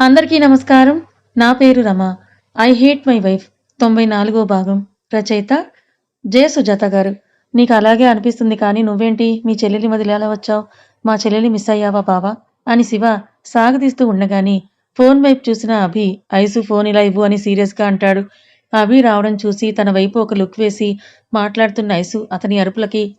అందరికీ నమస్కారం. నా పేరు Rama. I hate my wife తొంభై నాలుగో భాగం. రచయిత జయ సుజాత గారు. నీకు అలాగే అనిపిస్తుంది కానీ నువ్వేంటి? మీ చెల్లెలి వదిలి ఎలా వచ్చావు? మా చెల్లెలి మిస్ అయ్యావా బావా? అని శివ సాగదీస్తూ ఉండగాని ఫోన్ వైపు చూసిన అభి ఐసు ఫోన్ ఇలా ఇవ్వు అని సీరియస్గా అంటాడు. అభి రావడం చూసి తన వైపు ఒక లుక్ వేసి మాట్లాడుతున్న ఐసు అతని అరుపులకి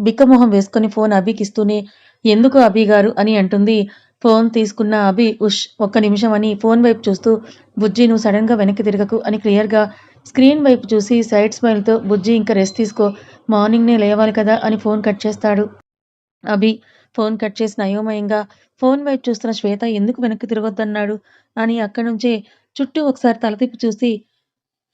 బిక్కమొహం వేసుకుని ఫోన్ అభికిస్తూనే ఎందుకు అభి గారు? అని అంటుంది. ఫోన్ తీసుకున్న అభి ఉష్ ఒక్క నిమిషం అని ఫోన్ వైపు చూస్తూ బుజ్జి నువ్వు సడన్గా వెనక్కి తిరగకు అని క్లియర్గా స్క్రీన్ వైపు చూసి సైడ్ స్మైల్తో బుజ్జి ఇంకా రెస్ట్ తీసుకో మార్నింగ్నే లేవాలి కదా అని ఫోన్ కట్ చేస్తాడు. అభి ఫోన్ కట్ చేసిన అయోమయంగా ఫోన్ వైపు చూస్తున్న శ్వేత ఎందుకు వెనక్కి తిరగొద్దన్నాడు అని అక్కడి నుంచే చుట్టూ ఒకసారి తలతిప్పి చూసి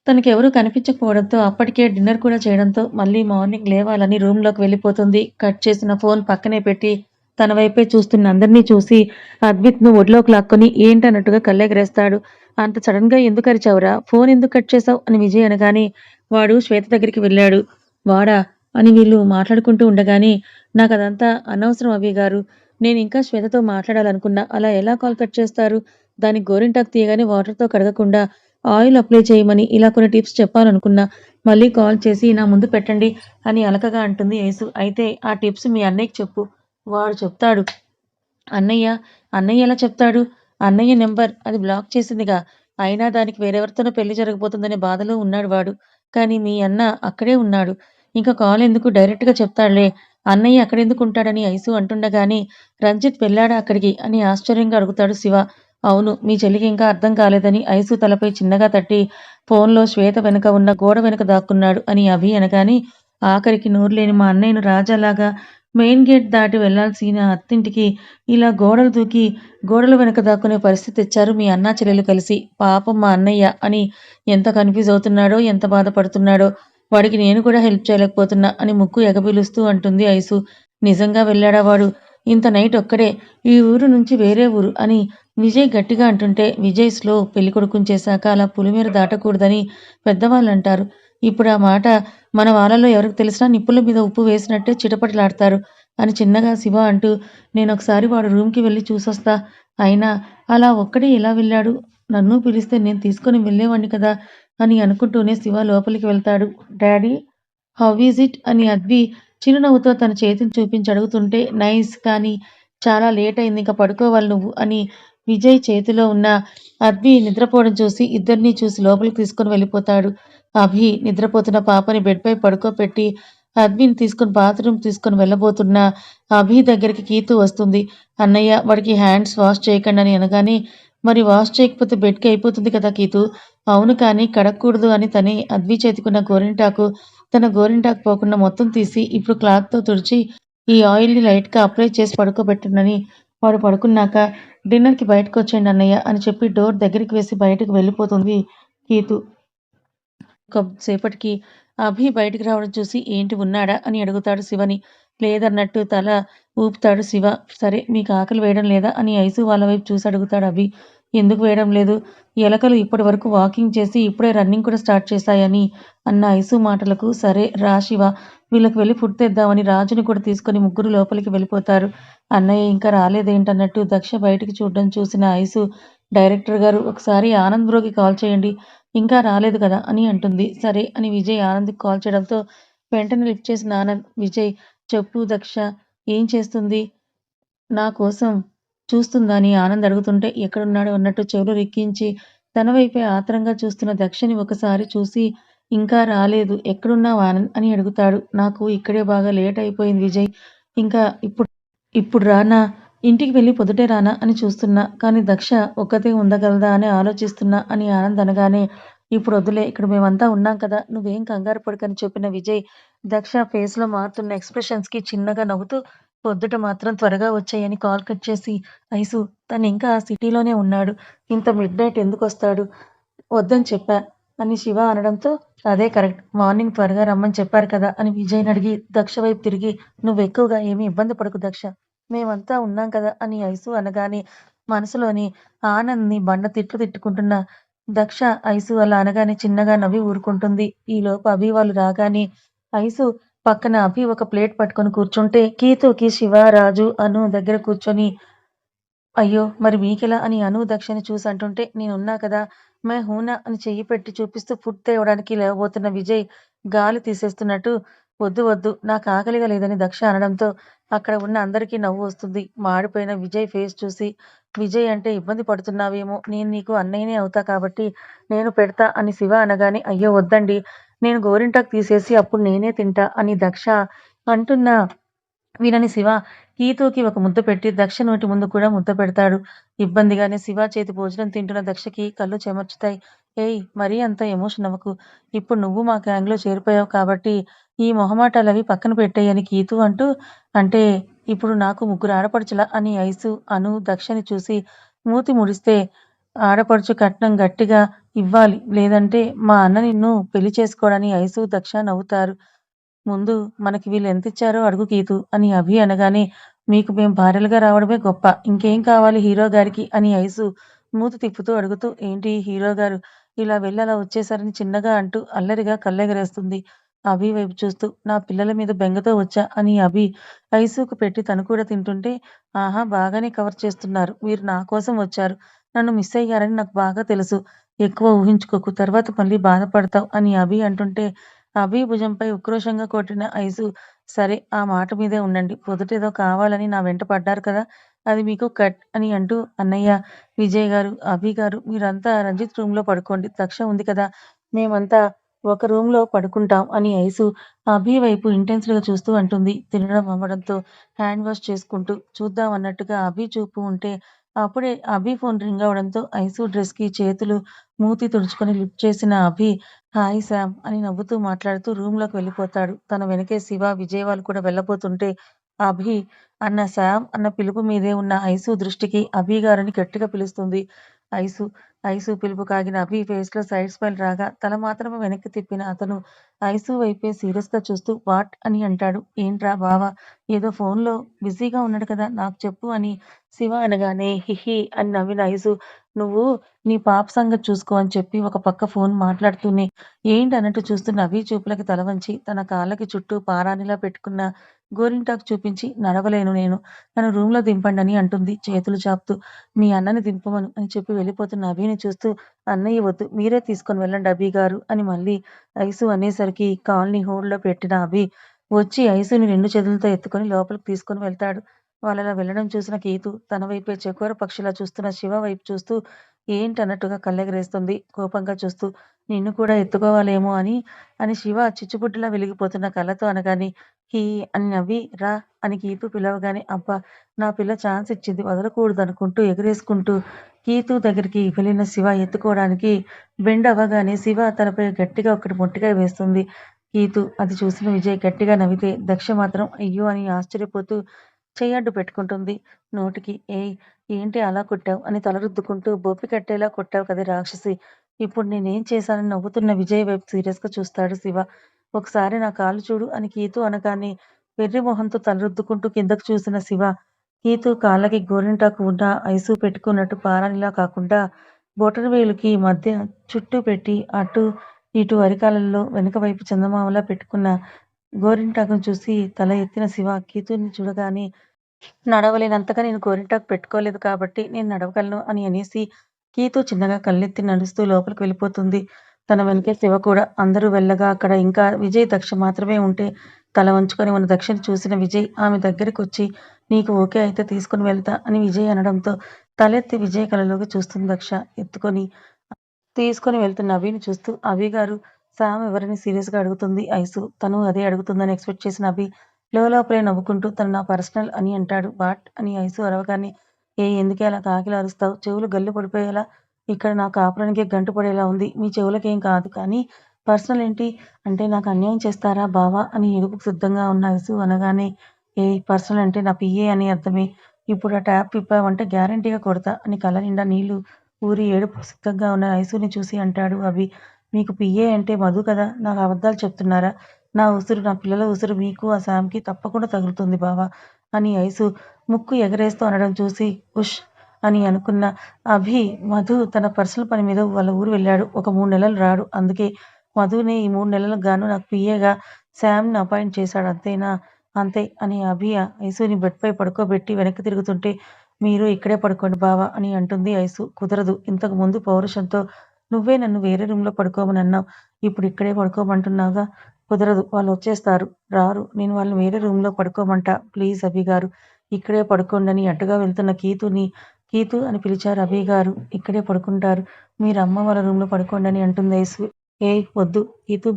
తనకెవరూ కనిపించకపోవడంతో అప్పటికే డిన్నర్ కూడా చేయడంతో మళ్ళీ మార్నింగ్ లేవాలని రూమ్లోకి వెళ్ళిపోతుంది. కట్ చేసిన ఫోన్ పక్కనే పెట్టి తన వైపే చూస్తున్న అందరినీ చూసి అద్విత్ను ఒడిలోకి లాక్కొని ఏంటన్నట్టుగా కళ్ళెగరేస్తాడు. అంత సడన్గా ఎందుకు అరిచావురా? ఫోన్ ఎందుకు కట్ చేసావు అని విజయ్ అనగానే వాడు శ్వేత దగ్గరికి వెళ్ళాడు. వాడా? అని వీళ్ళు మాట్లాడుకుంటూ ఉండగానే నాకు అదంతా అనవసరం అవి గారు. నేను ఇంకా శ్వేతతో మాట్లాడాలనుకున్నా. అలా ఎలా కాల్ కట్ చేస్తారు? దానికి గోరింటాకు తీయగానే వాటర్తో కడగకుండా ఆయిల్ అప్లై చేయమని ఇలా కొన్ని టిప్స్ చెప్పాలనుకున్నా. మళ్ళీ కాల్ చేసి నా ముందు పెట్టండి అని అలకగా అంటుంది యేసు. అయితే ఆ టిప్స్ మీ అన్నయ్యకి చెప్పు. వాడు చెప్తాడు అన్నయ్య అన్నయ్య ఎలా చెప్తాడు? అన్నయ్య నెంబర్ అది బ్లాక్ చేసిందిగా. అయినా దానికి వేరెవరితోనో పెళ్ళి జరగబోతుందనే బాధలో ఉన్నాడు వాడు. కానీ మీ అన్న అక్కడే ఉన్నాడు. ఇంకా కాల్ ఎందుకు డైరెక్ట్గా చెప్తాడులే? అన్నయ్య అక్కడెందుకు ఉంటాడని ఐసు అంటుండగానే రంజిత్ వెళ్ళాడా అక్కడికి అని ఆశ్చర్యంగా అడుగుతాడు శివ. అవును మీ చెల్లికి ఇంకా అర్థం కాలేదని ఐసు తలపై చిన్నగా తట్టి ఫోన్లో శ్వేత వెనుక ఉన్న గోడ వెనుక దాక్కున్నాడు అని అభి అనగానే ఆఖరికి నోరు లేని మా అన్నయ్యను రాజాలాగా మెయిన్ గేట్ దాటి వెళ్ళాల్సిన అత్తింటికి ఇలా గోడలు దూకి గోడల వెనక దాక్కునే పరిస్థితి తెచ్చారు మీ అన్నా చెల్లెలు కలిసి. పాపం మా అన్నయ్య అని ఎంత కన్ఫ్యూజ్ అవుతున్నాడో ఎంత బాధపడుతున్నాడో వాడికి నేను కూడా హెల్ప్ చేయలేకపోతున్నా అని ముక్కు ఎగబిలుస్తూ అంటుంది ఐసు. నిజంగా వెళ్ళాడా వాడు? ఇంత నైట్ ఒక్కడే. ఈ ఊరు నుంచి వేరే ఊరు అని విజయ్ గట్టిగా అంటుంటే విజయ్ స్లో పెళ్ళి కొడుకుని చేశాక అలా పులిమేర దాటకూడదని పెద్దవాళ్ళు అంటారు. ఇప్పుడు ఆ మాట మన వాళ్ళలో ఎవరికి తెలిసినా నిప్పుల మీద ఉప్పు వేసినట్టే చిటపటలాడతారు అని చిన్నగా శివ అంటూ నేను ఒకసారి వాడు రూమ్కి వెళ్ళి చూసొస్తా. అయినా అలా ఒక్కడే ఎలా వెళ్ళాడు? నన్ను పిలిస్తే నేను తీసుకొని వెళ్ళేవాడిని కదా అని అనుకుంటూనే శివ లోపలికి వెళ్తాడు. Daddy how is it? అని అద్వి చిరునవ్వుతో తన చేతిని చూపించి అడుగుతుంటే నైస్ కానీ చాలా లేట్ అయింది ఇంకా పడుకోవాలి నువ్వు అని విజయ్ చేతిలో ఉన్న అద్వి నిద్రపోవడం చూసి ఇద్దరిని చూసి లోపలికి తీసుకొని వెళ్ళిపోతాడు. అభి నిద్రపోతున్న పాపని బెడ్పై పడుకోపెట్టి అడ్మిన్ తీసుకుని బాత్రూమ్ తీసుకుని వెళ్ళబోతున్న అభి దగ్గరికి కీతు వస్తుంది. అన్నయ్య వాడికి హ్యాండ్స్ వాష్ చేయకండి అని అనగానే మరి వాష్ చేయకపోతే బెడ్కి అయిపోతుంది కదా కీతు? అవును కానీ కడగకూడదు అని తనే అద్వి చేతికున్న గోరింటాకు తన గోరింటాకు పోకుండా మొత్తం తీసి ఇప్పుడు క్లాత్తో తుడిచి ఈ ఆయిల్ని లైట్గా అప్లై చేసి పడుకోబెట్టునని వాడు పడుకున్నాక డిన్నర్కి బయటకు వచ్చేయండి అన్నయ్య అని చెప్పి డోర్ దగ్గరికి వేసి బయటకు వెళ్ళిపోతుంది కీతు. కొంతసేపటికి అభి బయటికి రావడం చూసి ఏంటి ఉన్నాడా అని అడుగుతాడు శివని. లేదన్నట్టు తల ఊపుతాడు శివ. సరే మీకు ఆకలి వేయడం లేదా అని ఐసు వాళ్ళ వైపు చూసి అడుగుతాడు అభి. ఎందుకు వేయడం లేదు? ఎలకలు ఇప్పటి వరకు వాకింగ్ చేసి ఇప్పుడే రన్నింగ్ కూడా స్టార్ట్ చేశాయని అన్న ఐసు మాటలకు సరే రా శివ. వీళ్ళకి వెళ్ళి ఫుడ్ తెద్దామని రాజుని కూడా తీసుకొని ముగ్గురు లోపలికి వెళ్ళిపోతారు. అన్నయ్య ఇంకా రాలేదేంటన్నట్టు దక్ష బయటికి చూడడం చూసిన ఐసు డైరెక్టర్ గారు ఒకసారి ఆనంద్ బ్రోకి కాల్ చేయండి ఇంకా రాలేదు కదా అని అంటుంది. సరే అని విజయ్ ఆనంద్కి కాల్ చేయడంతో వెంటనే లిఫ్ట్ చేసిన ఆనంద్ విజయ్ చెప్పు దక్ష ఏం చేస్తుంది? నా కోసం చూస్తుందా? అని ఆనంద్ అడుగుతుంటే ఎక్కడున్నాడు? అన్నట్టు చెవులు రిక్కించి తన వైపే ఆత్రంగా చూస్తున్న దక్షని ఒకసారి చూసి ఇంకా రాలేదు ఎక్కడున్నావు ఆనంద్? అని అడుగుతాడు. నాకు ఇక్కడే బాగా లేట్ అయిపోయింది విజయ్ ఇంకా ఇప్పుడు ఇప్పుడు రానా? ఇంటికి వెళ్ళి పొద్దుటే రానా అని చూస్తున్నా. కానీ దక్ష ఒక్కతే ఉండగలదా అని ఆలోచిస్తున్నా అని ఆనంద్ అనగానే ఇప్పుడు వద్దులే ఇక్కడ మేమంతా ఉన్నాం కదా నువ్వేం కంగారు పడకని చెప్పిన విజయ్ దక్ష ఫేస్లో మారుతున్న ఎక్స్ప్రెషన్స్కి చిన్నగా నవ్వుతూ పొద్దుట మాత్రం త్వరగా వచ్చాయని కాల్ కట్ చేసి ఐసు తను ఇంకా ఆ సిటీలోనే ఉన్నాడు. ఇంత మిడ్ నైట్ ఎందుకు వస్తాడు? వద్దని చెప్పా అని శివ అనడంతో అదే కరెక్ట్ మార్నింగ్ త్వరగా రమ్మని చెప్పారు కదా అని విజయ్ని అడిగి దక్ష వైపు తిరిగి నువ్వు ఎక్కువగా ఏమీ ఇబ్బంది పడకు దక్ష. మేమంతా ఉన్నాం కదా అని ఐసు అనగానే మనసులోని ఆనంద్ని బండ తిట్లు తిట్టుకుంటున్న దక్ష ఐసు అలా అనగానే చిన్నగా నవ్వి ఊరుకుంటుంది ఈలోపు అభి వాళ్ళు రాగానే ఐసు పక్కన అభి ఒక ప్లేట్ పట్టుకొని కూర్చుంటే కీతుకి శివ రాజు అను దగ్గర కూర్చొని అయ్యో! మరి మీకెలా అని అను, దక్షని చూసి అంటుంటే నేనున్నా కదా! మే హూనా అని చెయ్యి పెట్టి చూపిస్తూ ఫుడ్ తేవడానికి లేవబోతున్న విజయ్ గాలి తీసేస్తున్నట్టు వద్దు వద్దు నాకాకలిగా లేదని దక్ష అనడంతో అక్కడ ఉన్న అందరికీ నవ్వు వస్తుంది. మాడిపోయిన విజయ్ ఫేస్ చూసి విజయ్ అంటే ఇబ్బంది పడుతున్నావేమో నేను నీకు అన్నయ్యనే అవుతా కాబట్టి నేను పెడతా అని శివ అనగానే అయ్యో వద్దండి నేను గోరింటాకు తీసేసి అప్పుడు నేనే తింటా అని దక్ష అంటున్నా వినని శివ కీతూకి ఒక ముద్ద పెట్టి దక్ష నోటి ముందు కూడా ముద్ద పెడతాడు. ఇబ్బందిగానే శివ చేతి భోజనం తింటున్న దక్షకి కళ్ళు చెమర్చుతాయి. ఏయ్! మరీ అంత ఎమోషన్ అవ్వకు. ఇప్పుడు నువ్వు మా గ్యాంగ్‌లో చేరిపోయావు కాబట్టి ఈ మొహమాటాలవి పక్కన పెట్టెయ్ అని కీతూ అంటూ అంటే ఇప్పుడు నాకు ముగ్గురు ఆడపడుచులా అని ఐసు, అను, దక్షని చూసి మూతి ముడిస్తే ఆడపడుచు కట్నం గట్టిగా ఇవ్వాలి లేదంటే మా అన్న నిన్ను పెళ్ళి చేసుకోడని ఐసు, దక్ష నవ్వుతారు. ముందు మనకి వీళ్ళు ఎంతిచ్చారో అడుగు కీతూ అని అభి అనగానే మీకు మేం భార్యలుగా రావడమే గొప్ప. ఇంకేం కావాలి హీరో గారికి అని ఐసు మూతి తిప్పుతూ అడుగుతూ ఏంటి హీరోగారు ఇలా వెళ్ళి అలా వచ్చేశారని చిన్నగా అంటూ అల్లరిగా కళ్ళెగరేస్తుంది. అభి వైపు చూస్తూ నా పిల్లల మీద బెంగతో వచ్చా అని అభి ఐసుకు పెట్టి తను కూడా తింటుంటే ఆహా! బాగానే కవర్ చేస్తున్నారు. మీరు నా కోసం వచ్చారు. నన్ను మిస్ అయ్యారని నాకు బాగా తెలుసు. ఎక్కువ ఊహించుకోకు. తర్వాత మళ్ళీ బాధపడతావు అని అభి అంటుంటే అభి భుజంపై ఉక్రోషంగా కొట్టిన ఐసు సరే ఆ మాట మీదే ఉండండి. పొద్దుటేదో కావాలని నా వెంట పడ్డారు కదా! అది మీకు కట్ అని అంటూ అన్నయ్య, విజయ్ గారు, అభి గారు మీరంతా రంజిత్ రూమ్‌లో పడుకోండి. దక్ష ఉంది కదా! మేమంతా ఒక రూమ్‌లో పడుకుంటాం అని ఐసు అభి వైపు ఇంటెన్స్‌గా చూస్తూ అంటుంది. తినడం అవ్వడంతో హ్యాండ్ వాష్ చేసుకుంటూ చూద్దాం అన్నట్టుగా అభి చూపు ఉంటే అప్పుడే అభి ఫోన్ రింగ్ అవ్వడంతో ఐసు డ్రెస్‌కి చేతులు, మూతి తుడుచుకొని లిఫ్ట్ చేసిన అభి హాయ్ శామ్ అని నవ్వుతూ మాట్లాడుతూ రూమ్‌లోకి వెళ్ళిపోతాడు. తన వెనకే శివ, విజయవాళ్ళు కూడా వెళ్ళబోతుంటే అభి అన్న శామ్ అన్న పిలుపు మీదే ఉన్న ఐసు దృష్టికి అభి గారిని గట్టిగా పిలుస్తుంది. ఐసు ఐసు పిలుపు కాగిన అభి ఫేస్‌లో సైడ్ స్మైల్ రాగా తల మాత్రమే వెనక్కి తిప్పిన అతను ఐసు వైపే సీరియస్‌గా చూస్తూ వాట్ అని అంటాడు. ఏంట్రా బావా ఏదో ఫోన్‌లో బిజీగా ఉన్నాడు కదా! నాకు చెప్పు అని శివ అనగానే హిహి అని నవ్విన ఐసు నువ్వు నీ పాప సంగతి చూసుకో అని చెప్పి ఒక పక్క ఫోన్ మాట్లాడుతూనే ఏంటి అన్నట్టు చూస్తూ నవ్వి చూపులకి తల వంచి తన కాళ్ళకి చుట్టూ పారానిలా పెట్టుకున్న గోరింటాకు చూపించి నడవలేను నేను. నన్ను రూమ్‌లో అని అంటుంది చేతులు చాపుతూ. మీ అన్నని దింపమను అని చెప్పి వెళ్ళిపోతున్న అభిని చూస్తూ అన్నయ్య వద్దు మీరే తీసుకొని వెళ్ళండి అభి గారు అని మళ్ళీ ఐసు అనేసరికి కాల్‌ని హోల్డ్‌లో పెట్టిన అభి వచ్చి ఐసుని రెండు చేతులతో ఎత్తుకొని లోపలికి తీసుకొని వెళ్తాడు. వాళ్ళలా వెళ్ళడం చూసిన కీతు తన వైపే చకోర పక్షిలా చూస్తున్న శివ వైపు చూస్తూ ఏంటన్నట్టుగా కళ్ళెగరేస్తుంది కోపంగా చూస్తూ. నిన్ను కూడా ఎత్తుకోవాలేమో అని అని శివ చిచ్చుబుడ్డిలా వెలిగిపోతున్న కళ్ళతో అనగాని హీ అని నవ్వి రా అని కీతు పిలవగానే అబ్బా! నా పిల్ల ఛాన్స్ ఇచ్చింది వదలకూడదు అనుకుంటూ ఎగరేసుకుంటూ కీతు దగ్గరికి వెళ్ళిన శివ ఎత్తుకోవడానికి బెండ్ అవ్వగానే శివ తనపై గట్టిగా ఒకటి మొట్టిగా వేస్తుంది. కీతు అది చూసిన విజయ్ గట్టిగా నవ్వితే దక్ష మాత్రం అయ్యో! అని ఆశ్చర్యపోతూ చెయ్యడ్డు పెట్టుకుంటుంది నోటికి. ఏ ఏంటి అలా కొట్టావు? అని తలరుద్దుకుంటూ బొప్పి కట్టేలా కొట్టావు కదా రాక్షసి! ఇప్పుడు నేనేం చేశానని నవ్వుతున్న విజయ్ వైపు సీరియస్‌గా చూస్తాడు శివ. ఒకసారి నా కాలు చూడు అని కీతు అనగానే వెర్రి మొహంతో తలరుద్దుకుంటూ కిందకు చూసిన శివ కీతు కాళ్ళకి గోరింటాకు ఉన్న ఐసు పెట్టుకున్నట్టు పారానిలా కాకుండా బొటనవేలుకి మధ్య చుట్టూ పెట్టి అటు ఇటు అరికాలలో వెనక వైపు చందమామలా పెట్టుకున్న గోరింటాకును చూసి తల ఎత్తిన శివ కీతుని చూడగానే నడవలేనంతగా నేను గోరింటాకు పెట్టుకోలేదు కాబట్టి నేను నడవగలను అని అనేసి కీతు చిన్నగా కళ్ళెత్తి నడుస్తూ లోపలికి వెళ్ళిపోతుంది. తన వెనకే శివ కూడా. అందరూ వెళ్ళగా అక్కడ ఇంకా విజయ్, దక్ష మాత్రమే ఉంటే తల వంచుకొని ఉన్న దక్షిణ చూసిన విజయ్ ఆమె దగ్గరికొచ్చి నీకు ఓకే అయితే తీసుకొని వెళ్తా అని విజయ్ అనడంతో తలెత్తి విజయ్ కళలోకి చూస్తుంది దక్ష. ఎత్తుకొని తీసుకొని వెళ్తున్న అభిని చూస్తూ అభి గారు సామ్ ఎవరిని సీరియస్‌గా అడుగుతుంది ఐసు. తను అదే అడుగుతుందని ఎక్స్‌పెక్ట్ చేసిన అభి లోలోపలే నవ్వుకుంటూ తను నా పర్సనల్ అని అంటాడు. వాట్ అని ఐసు అరవగానే ఏ ఎందుకే అలా కాకిలా అరుస్తావు? చెవులు గల్లు పడిపోయేలా ఇక్కడ నా కాపురానికి గంట పడేలా ఉంది. మీ చెవులకేం కాదు కానీ పర్సనల్ ఏంటి? అంటే నాకు అన్యాయం చేస్తారా బావా అని ఏడుపుకు సిద్ధంగా ఉన్న విసు అనగానే ఏ పర్సనల్ అంటే నా పిఏ అని అర్థమే. ఇప్పుడు ఆ ట్యాప్ ఇప్పావంటే గ్యారంటీగా కొడతా అని కళ్ళ నిండా నీళ్ళు ఊరి ఏడుపు సిద్ధంగా ఉన్న ఐసుని చూసి అంటాడు అభి. మీకు పిఏ అంటే మధు కదా! నాకు అబద్ధాలు చెప్తున్నారా? నా ఉసురు నా పిల్లల ఉసురు మీకు ఆ శామ్‌కి తప్పకుండా తగులుతుంది బావా అని ఐసు ముక్కు ఎగరేస్తూ అనడం చూసి ఉష్ అని అనుకున్న అభి మధు తన పర్సనల్ పని మీద వాళ్ళ ఊరు వెళ్ళాడు. ఒక మూడు నెలలు రాడు. అందుకే మధుని ఈ మూడు నెలలకు గాను నాకు పిఏగా శామ్ను అపాయింట్ చేశాడు అంతేనా? అంతే అని అభి ఐసుని బెడ్‌పై పడుకోబెట్టి వెనక్కి తిరుగుతుంటే మీరు ఇక్కడే పడుకోండి బావ అని అంటుంది ఐసు. కుదరదు. ఇంతకు ముందు పౌరుషంతో నువ్వే నన్ను వేరే రూమ్‌లో పడుకోమని అన్నావు. ఇప్పుడు ఇక్కడే పడుకోమంటున్నావుగా. కుదరదు. వాళ్ళు వచ్చేస్తారు రారు. నేను వాళ్ళని వేరే రూమ్‌లో పడుకోమంటా. ప్లీజ్ అభి గారు ఇక్కడే పడుకోండి అని అటుగా వెళ్తున్న కీతుని కీతు అని పిలిచారు అభి గారు ఇక్కడే పడుకుంటారు. మీరు అమ్మ వాళ్ళ రూమ్‌లో అని అంటుంది ఐసు. ఏ వద్దు.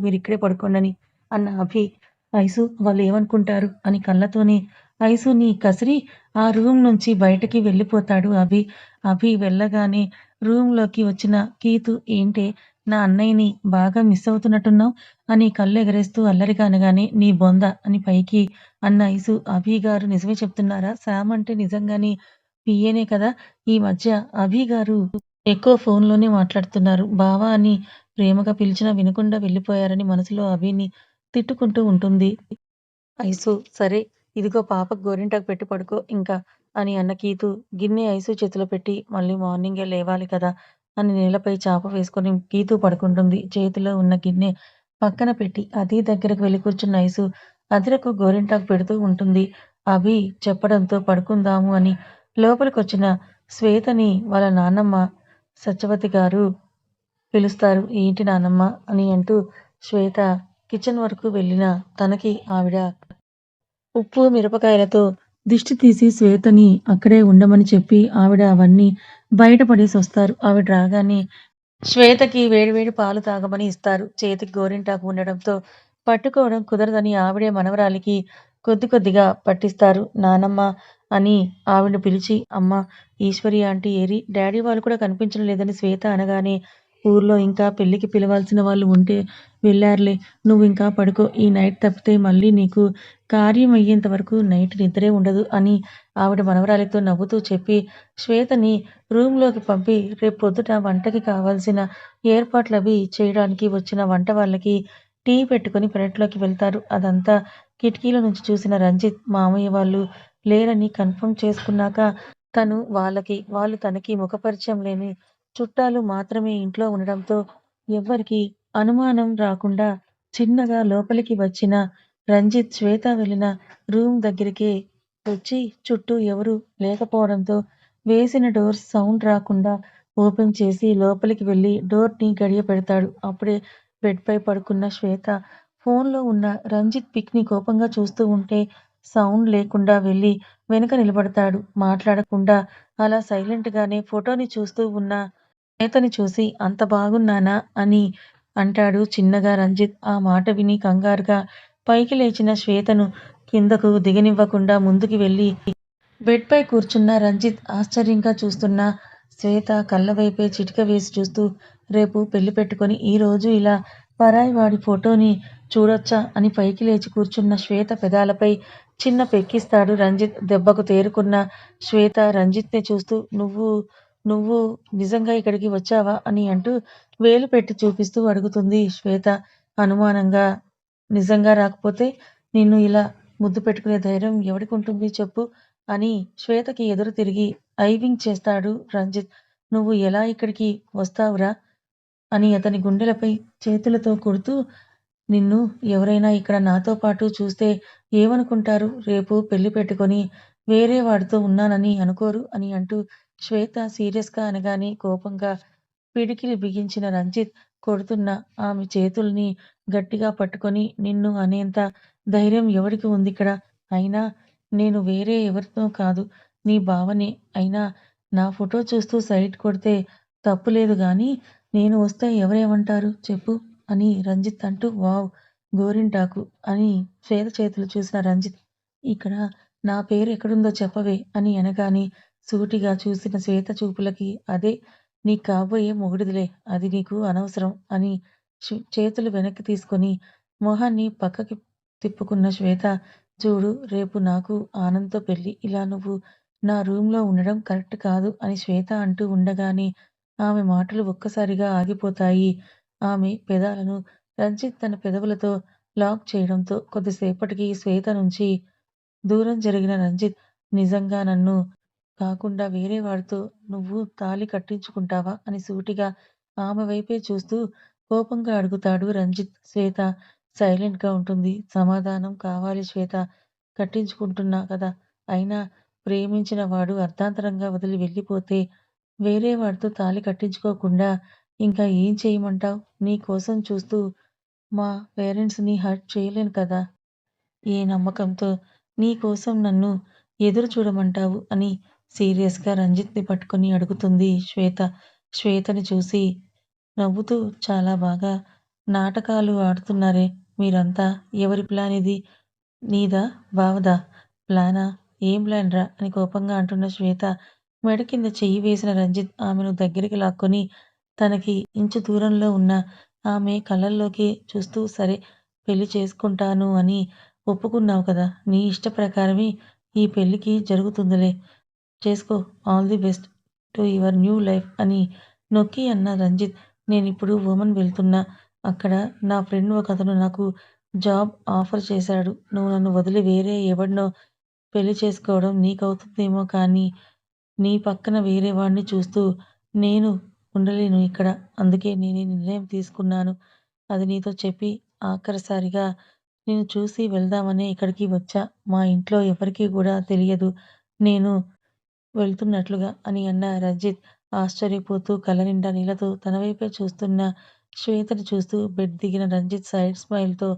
మీరు ఇక్కడే పడుకోండని అన్న అభి. ఐసు వాళ్ళు ఏమనుకుంటారు అని కళ్ళతోనే ఐసుని కసిరి ఆ రూమ్ నుంచి బయటకి వెళ్ళిపోతాడు అభి. అభి వెళ్ళగానే రూమ్‌లోకి వచ్చిన కీతు ఏంటే నా అన్నయ్యని బాగా మిస్ అవుతున్నట్టున్నావు అని కళ్ళెగరేస్తూ అల్లరిగా అనగానే నీ బొంద అని పైకి అన్న ఐసు అభి గారు నిజమే చెప్తున్నారా? శామ్ అంటే నిజంగానే పిఏనే కదా! ఈ మధ్య అభి గారు ఎక్కువ ఫోన్‌లోనే మాట్లాడుతున్నారు. బావా అని ప్రేమగా పిలిచినా వినకుండా వెళ్ళిపోయారని మనసులో అభిని తిట్టుకుంటూ ఉంటుంది. ఐసు సరే ఇదిగో పాపకు గోరింటాకు పెట్టి పడుకో ఇంకా అని అన్న కీతు గిన్నె ఐసు చేతిలో పెట్టి మళ్ళీ మార్నింగే లేవాలి కదా! అని నేలపై చాప వేసుకొని కీతు పడుకుంటుంది. చేతిలో ఉన్న గిన్నె పక్కన పెట్టి అది దగ్గరకు వెళ్ళి కూర్చున్న ఐసు అదిరకు గోరింటాకు పెడుతూ ఉంటుంది. అభి చెప్పడంతో పడుకుందాము అని లోపలికొచ్చిన శ్వేతని వాళ్ళ నాన్నమ్మ సత్యవతి గారు పిలుస్తారు. ఏంటి నానమ్మ అని అంటూ శ్వేత కిచెన్ వరకు వెళ్ళిన తనకి ఆవిడ ఉప్పు, మిరపకాయలతో దిష్టి తీసి శ్వేతని అక్కడే ఉండమని చెప్పి ఆవిడ అవన్నీ బయటపడేసి వస్తారు ఆవిడ రాగానే శ్వేతకి వేడివేడి పాలు తాగమని ఇస్తారు. చేతికి గోరింటాకు ఉండడంతో పట్టుకోవడం కుదరదని ఆవిడే మనవరాలికి కొద్ది కొద్దిగా పట్టిస్తారు. నానమ్మ అని ఆవిడని పిలిచి అమ్మ ఈశ్వరి ఆంటీ ఏరి? డాడీ వాళ్ళు కూడా కనిపించడం లేదని శ్వేత అనగానే ఊర్లో ఇంకా పెళ్ళికి పిలవాల్సిన వాళ్ళు ఉంటే వెళ్ళారులే. నువ్వింకా పడుకో. ఈ నైట్ తప్పితే మళ్ళీ నీకు కార్యం అయ్యేంత వరకు నైట్ నిద్రే ఉండదు అని ఆవిడ మనవరాలితో నవ్వుతూ చెప్పి శ్వేతని రూమ్‌లోకి పంపి రేపు పొద్దుట వంటకి కావాల్సిన ఏర్పాట్లవి చేయడానికి వచ్చిన వంట వాళ్ళకి టీ పెట్టుకుని పెరట్లోకి వెళ్తారు. అదంతా కిటికీల నుంచి చూసిన రంజిత్ మామయ్య వాళ్ళు లేరని కన్ఫర్మ్ చేసుకున్నాక తను వాళ్ళకి, వాళ్ళు తనకి ముఖపరిచయం లేని చుట్టాలు మాత్రమే ఇంట్లో ఉండడంతో ఎవ్వరికి అనుమానం రాకుండా చిన్నగా లోపలికి వచ్చిన రంజిత్ శ్వేత వెళ్ళిన రూమ్ దగ్గరికే వచ్చి చుట్టూ ఎవరూ లేకపోవడంతో వేసిన డోర్ సౌండ్ రాకుండా ఓపెన్ చేసి లోపలికి వెళ్ళి డోర్‌ని గడియ పెడతాడు. అప్పుడే బెడ్‌పై పడుకున్న శ్వేత ఫోన్‌లో ఉన్న రంజిత్ పిక్‌ని కోపంగా చూస్తూ ఉంటే సౌండ్ లేకుండా వెళ్ళి వెనుక నిలబడతాడు. మాట్లాడకుండా అలా సైలెంట్‌గానే ఫోటోని చూస్తూ ఉన్న శ్వేతని చూసి అంత బాగున్నానా? అని అంటాడు చిన్నగా రంజిత్. ఆ మాట విని కంగారుగా పైకి లేచిన శ్వేతను కిందకు దిగనివ్వకుండా ముందుకి వెళ్ళి బెడ్‌పై కూర్చున్న రంజిత్ ఆశ్చర్యంగా చూస్తున్న శ్వేత కళ్ళవైపే చిటిక వేసి చూస్తూ రేపు పెళ్ళి పెట్టుకొని ఈ రోజు ఇలా పరాయి వాడి ఫోటోని చూడొచ్చా? అని పైకి లేచి కూర్చున్న శ్వేత పెదాలపై చిన్న పెక్కిస్తాడు రంజిత్. దెబ్బకు తేరుకున్న శ్వేత రంజిత్‌నే చూస్తూ నువ్వు నువ్వు నిజంగా ఇక్కడికి వచ్చావా? అని అంటూ వేలు పెట్టి చూపిస్తూ అడుగుతుంది శ్వేత అనుమానంగా. నిజంగా రాకపోతే నిన్ను ఇలా ముద్దు పెట్టుకునే ధైర్యం ఎవడికుంటుంది చెప్పు? అని శ్వేతకి ఎదురు తిరిగి ఐవింగ్ చేస్తాడు రంజిత్. నువ్వు ఎలా ఇక్కడికి వస్తావురా? అని అతని గుండెలపై చేతులతో కొడుతూ నిన్ను ఎవరైనా ఇక్కడ నాతో పాటు చూస్తే ఏమనుకుంటారు? రేపు పెళ్ళి పెట్టుకొని వేరే వాడితో ఉన్నానని అనుకోరు? అని అంటూ శ్వేత సీరియస్‌గా అనగానే కోపంగా పిడికిలి బిగించిన రంజిత్ కొడుతున్న ఆమె చేతుల్ని గట్టిగా పట్టుకొని నిన్ను అనేంత ధైర్యం ఎవరికి ఉందిక్కడ? అయినా నేను వేరే ఎవరితో కాదు. నీ బావనే. అయినా నా ఫోటో చూస్తూ సైట్ కొడితే తప్పులేదు కానీ నేను వస్తే ఎవరేమంటారు చెప్పు? అని రంజిత్ అంటూ వావ్! గోరింటాకు అని శ్వేత చేతులు చూసిన రంజిత్ ఇక్కడ నా పేరు ఎక్కడుందో చెప్పవే అని అనగానే సూటిగా చూసిన శ్వేత చూపులకి అదే నీ కాబోయే మొగుడిదిలే. అది నీకు అనవసరం అని చేతులు వెనక్కి తీసుకొని మొహాన్ని పక్కకి తిప్పుకున్న శ్వేత చూడు రేపు నాకు ఆనంద్‌తో పెళ్ళి ఇలా నువ్వు నా రూమ్‌లో ఉండడం కరెక్ట్ కాదు అని శ్వేత అంటూ ఉండగానే ఆమె మాటలు ఒక్కసారిగా ఆగిపోతాయి. ఆమె పెదాలను రంజిత్ తన పెదవులతో లాక్ చేయడంతో కొద్దిసేపటికి శ్వేత నుంచి దూరం జరిగిన రంజిత్ నిజంగా నన్ను కాకుండా వేరే వాడితో నువ్వు తాళి కట్టించుకుంటావా? అని సూటిగా ఆమె వైపే చూస్తూ కోపంగా అడుగుతాడు రంజిత్. శ్వేత సైలెంట్‌గా ఉంటుంది. సమాధానం కావాలి శ్వేత. కట్టించుకుంటున్నా కదా! అయినా ప్రేమించిన వాడు అర్ధాంతరంగా వదిలి వెళ్ళిపోతే వేరే వాడితో తాళి కట్టించుకోకుండా ఇంకా ఏం చేయమంటావు నీ కోసం చూస్తూ మా పేరెంట్స్ని హర్ట్ చేయలేను కదా ఏ నమ్మకంతో నీ కోసం నన్ను ఎదురు చూడమంటావు అని సీరియస్గా రంజిత్ని పట్టుకొని అడుగుతుంది శ్వేత. శ్వేతని చూసి నవ్వుతూ చాలా బాగా నాటకాలు ఆడుతున్నారే మీరంతా. ఎవరి ప్లాన్ ఇది? నీదా? బావదా? ప్లానా? ఏం ప్లాన్ రా? అని కోపంగా అంటున్న శ్వేత. మెడ కింద చెయ్యి వేసిన రంజిత్ ఆమెను దగ్గరికి లాక్కొని తనకి ఇంచు దూరంలో ఉన్న ఆమె కళ్ళల్లోకి చూస్తూ సరే పెళ్ళి చేసుకుంటాను అని ఒప్పుకున్నావు కదా. నీ ఇష్ట ప్రకారమే ఈ పెళ్ళికి జరుగుతుందిలే. చేసుకో. All the best to your new life అని నొక్కి అన్న రంజిత్. నేను ఇప్పుడు ఉమెన్ వెళ్తున్నా. అక్కడ నా ఫ్రెండ్ ఒక అతను నాకు జాబ్ ఆఫర్ చేశాడు. నువ్వు నన్ను వదిలి వేరే ఎవడినో పెళ్ళి చేసుకోవడం నీకవుతుందేమో కానీ నీ పక్కన వేరే వాడిని చూస్తూ నేను ఉండలేను ఇక్కడ. అందుకే నేను ఈ నిర్ణయం తీసుకున్నాను. అది నీతో చెప్పి ఆఖరిసారిగా నేను చూసి వెళ్దామనే ఇక్కడికి వచ్చా. మా ఇంట్లో ఎవరికీ కూడా తెలియదు. నేను వెళ్తున్నట్లుగా అని అన్న రంజిత్ ఆశ్చర్యపోతూ కలనిండా నీళ్ళతో తన వైపే చూస్తున్న శ్వేతని చూస్తూ బెడ్ దిగిన రంజిత్ సైడ్ స్మైల్తో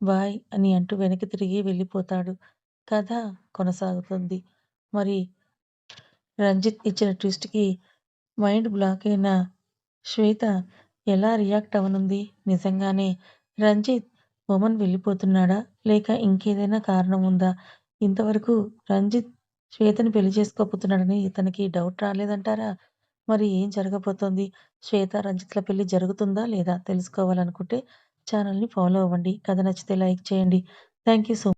బాయ్ అని అంటూ వెనక్కి తిరిగి వెళ్ళిపోతాడు. కథ కొనసాగుతుంది. మరి రంజిత్ ఇచ్చిన ట్విస్ట్కి మైండ్ బ్లాక్ అయిన శ్వేత ఎలా రియాక్ట్ అవనుంది? నిజంగానే రంజిత్ ఉమెన్ వెళ్ళిపోతున్నాడా? లేక ఇంకేదైనా కారణం ఉందా? ఇంతవరకు రంజిత్ శ్వేతని పెళ్ళి చేసుకోబోతున్నాడని ఇతనికి డౌట్ రాలేదంటారా? మరి ఏం జరగబోతోంది? శ్వేత రంజిత్ల పెళ్ళి జరుగుతుందా లేదా తెలుసుకోవాలనుకుంటే ఛానల్ని ఫాలో అవ్వండి. కథ నచ్చితే లైక్ చేయండి. Thank you so